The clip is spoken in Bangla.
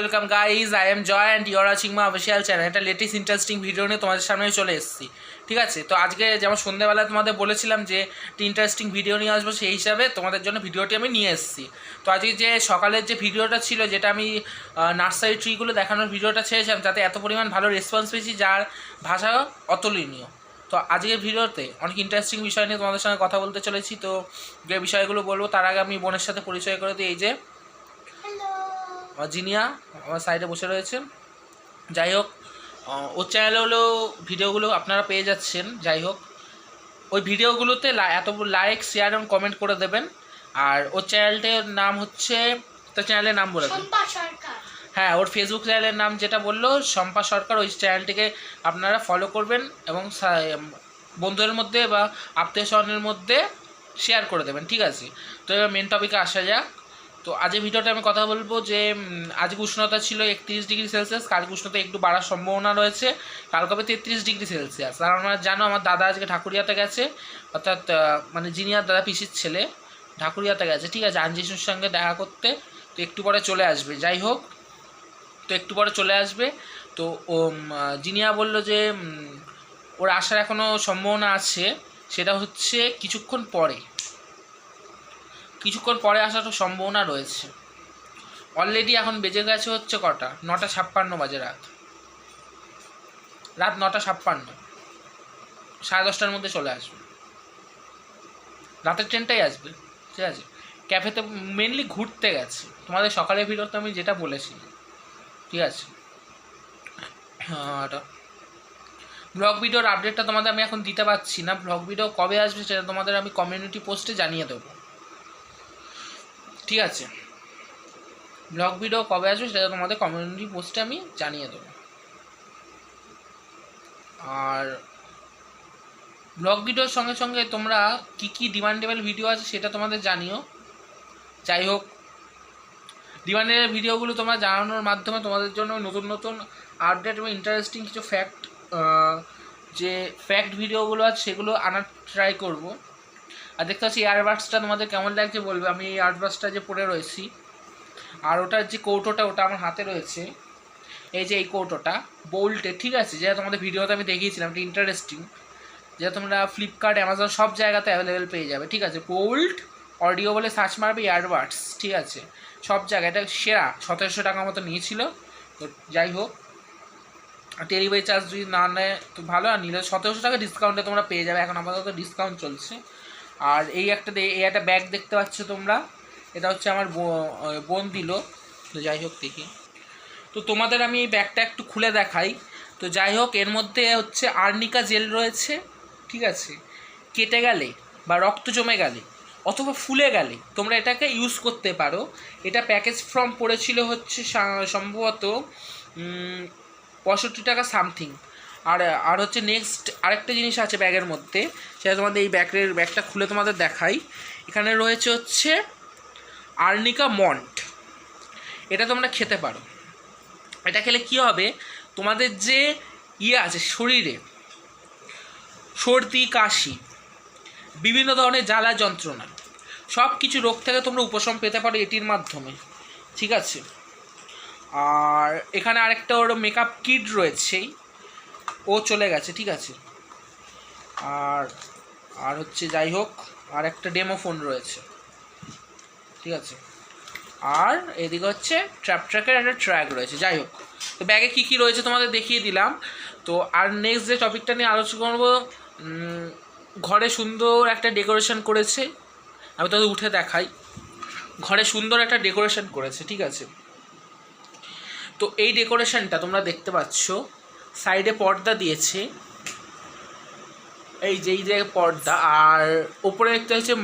Welcome guys I am Joy and you're watching Maa official channel একটা লেটেস্ট ইন্টারেস্টিং ভিডিও নিয়ে তোমাদের সামনে চলে এসেছি। ঠিক আছে? তো আজকে যেমন সন্ধ্যেবেলা তোমাদের বলেছিলাম যে, একটা ইন্টারেস্টিং ভিডিও নিয়ে আসব, সেই হিসাবে তোমাদের জন্য ভিডিওটি আমি নিয়ে এসেছি। তো আজকে যে সকালের যে ভিডিওটা ছিল, যেটা আমি নার্সারি ট্রিগুলো দেখানোর ভিডিওটা ছেড়েছিলাম তাতে এত পরিমাণ ভালো রেসপন্স পেয়েছি, যার ভাষা অতুলনীয়। তো আজকের ভিডিওতে অনেক ইন্টারেস্টিং বিষয় নিয়ে তোমাদের সঙ্গে কথা বলতে চলেছি। তো যে বিষয়গুলো বলব, তার আগে আমি বোনের সাথে পরিচয় করে দিই, এই যে জিনিয়া আমার সাইডে বসে রয়েছে যাই হোক ওর চ্যানেলে হলো ভিডিওগুলো আপনারা পেয়ে যাচ্ছেন। যাই হোক ওই ভিডিওগুলোতে এত লাইক শেয়ার এবং কমেন্ট করে দেবেন। আর ওর চ্যানেলটার নাম হচ্ছে তার চ্যানেলের নাম বলে সরকার। হ্যাঁ ওর ফেসবুক চ্যানেলের নাম যেটা বলল শম্পা সরকার ওই চ্যানেলটিকে আপনারা ফলো করবেন এবং বন্ধুদের মধ্যে বা আত্মীয় স্বজনের মধ্যে শেয়ার করে দেবেন ঠিক আছে? তো এবার মেন টপিকে আসা যাক। তো আজকের ভিডিওটা আমি কথা বলব যে আজকে উষ্ণতা ছিল একত্রিশ ডিগ্রি সেলসিয়াস, কালকে উষ্ণতা একটু বাড়ার সম্ভাবনা রয়েছে কাল কবে তেত্রিশ ডিগ্রি সেলসিয়াস। আর আমরা জানো, আমার দাদা আজকে ঠাকুরিয়াতে গেছে, অর্থাৎ মানে জিনিয়ার দাদা পিসির ছেলে ঠাকুরিয়াতে গেছে, ঠিক আছে? আঞ্জিসুর সঙ্গে দেখা করতে, তো একটু পরে চলে আসবে। যাই হোক, তো একটু পরে চলে আসবে। তো, ও জিনিয়া বলল যে ওর আসার এখনও সম্ভাবনা আছে, সেটা হচ্ছে কিছুক্ষণ পরে। কিছুক্ষণ পরে আসার তো সম্ভাবনা রয়েছে। অলরেডি এখন বেজে গেছে হচ্ছে কটা? নটা ছাপ্পান্ন বাজে রাত। রাত নটা ছাপ্পান্ন। সাড়ে দশটার মধ্যে চলে আসবে। রাতের ট্রেনটাই আসবে, ঠিক আছে? ক্যাফেতে মেনলি ঘুরতে গেছে। তোমাদের সকালের ভিডিওতে আমি যেটা বলেছি, ঠিক আছে? ব্লগ ভিডিওর আপডেটটা তোমাদের আমি এখন দিতে পারছি না। ব্লগ ভিডিও কবে আসবে সেটা তোমাদের আমি কমিউনিটি পোস্টে জানিয়ে দেবো। ঠিক আছে। ব্লগ ভিডিও কবে আসবে সেটা তোমাদের কমিউনিটি পোস্টে আমি জানিয়ে দেবো। আর ব্লগ ভিডিওর সঙ্গে সঙ্গে তোমরা কি কি ডিমান্ডেবল ভিডিও আছে সেটা তোমাদের জানিও। যাই হোক ডিমান্ডেবল ভিডিওগুলো তোমরা জানানোর মাধ্যমে তোমাদের জন্য নতুন নতুন আপডেট এবং ইন্টারেস্টিং কিছু ফ্যাক্ট যে ফ্যাক্ট ভিডিওগুলো আছে সেগুলো আনার ট্রাই করব। আর দেখতে পাচ্ছি ইয়ারবাডসটা তোমাদের কেমন লাগছে বলবে? আমি এই ইয়ারবাডসটা যে পরে রয়েছি, আর ওটার যে কৌটোটা, ওটা আমার হাতে রয়েছে। এই যে এই কৌটোটা বোল্টে ঠিক আছে? যেটা তোমাদের ভিডিওতে আমি দেখিয়েছিলাম, এটা ইন্টারেস্টিং যেটা তোমরা ফ্লিপকার্ট অ্যামাজন সব জায়গাতে অ্যাভেলেবেল পেয়ে যাবে, ঠিক আছে? বোল্ট অডিও বলে সার্চ মারবে ইয়ারবাডস ঠিক আছে? সব জায়গায়। এটা সেরা, সতেরোশো টাকা মতো নিয়েছিল। তো যাই হোক ডেলিভারি চার্জ যদি না নেয়, তো ভালো। আর নিলে সতেরোশো টাকা ডিসকাউন্টে তোমরা পেয়ে যাবে। এখন আপাতত ডিসকাউন্ট চলছে। আর এই একটা এই একটা ব্যাগ দেখতে পাচ্ছ তোমরা। এটা হচ্ছে আমার বোন দিল। তো যাই হোক দেখি। তো তোমাদের আমি এই ব্যাগটা একটু খুলে দেখাই। তো যাই হোক, এর মধ্যে হচ্ছে আর্নিকা জেল রয়েছে, ঠিক আছে? কেটে গেলে বা রক্ত জমে গেলে অথবা ফুলে গেলে তোমরা এটাকে ইউজ করতে পারো। এটা প্যাকেজ ফর্ম পড়েছিল হচ্ছে সম্ভবত পঁয়ষট্টি টাকা সামথিং আর আর হচ্ছে নেক্সট আরেকটা জিনিস আছে ব্যাগের মধ্যে, সেটা তোমাদের এই ব্যাগের, ব্যাগটা খুলে তোমাদের দেখাই। এখানে রয়েছে হচ্ছে আর্নিকা মন্ট। এটা তোমরা খেতে পারো। এটা খেলে কি হবে? তোমাদের যে ইয়ে আছে শরীরে, সর্দি, কাশি, বিভিন্ন ধরনের জ্বালা যন্ত্রণা সব কিছু রোগ থেকে তোমরা উপশম পেতে পারো এটির মাধ্যমে। ঠিক আছে? আর এখানে আরেকটা ওর মেকআপ কিট রয়েছেই। ও চলে গেছে, ঠিক আছে। আর আর হচ্ছে যাই হোক, আর একটা ডেমো ফোন রয়েছে, ঠিক আছে। আর এদিকে হচ্ছে ট্র্যাপ ট্র্যাকের একটা ট্র্যাক রয়েছে, যাই হোক। তো ব্যাগে কী কী রয়েছে তোমাদের দেখিয়ে দিলাম। তো আর নেক্সট যে টপিকটা নিয়ে আলোচনা করব ঘরে সুন্দর একটা ডেকোরেশন করেছে। আমি তোদের উঠে দেখাই। ঘরে সুন্দর একটা ডেকোরেশন করেছে, ঠিক আছে। তো এই ডেকোরেশনটা তোমরা দেখতে পাচ্ছ। সাইডে পর্দা দিয়েছে। এই যে এই যে পর্দা আর ওপরে একটা হচ্ছে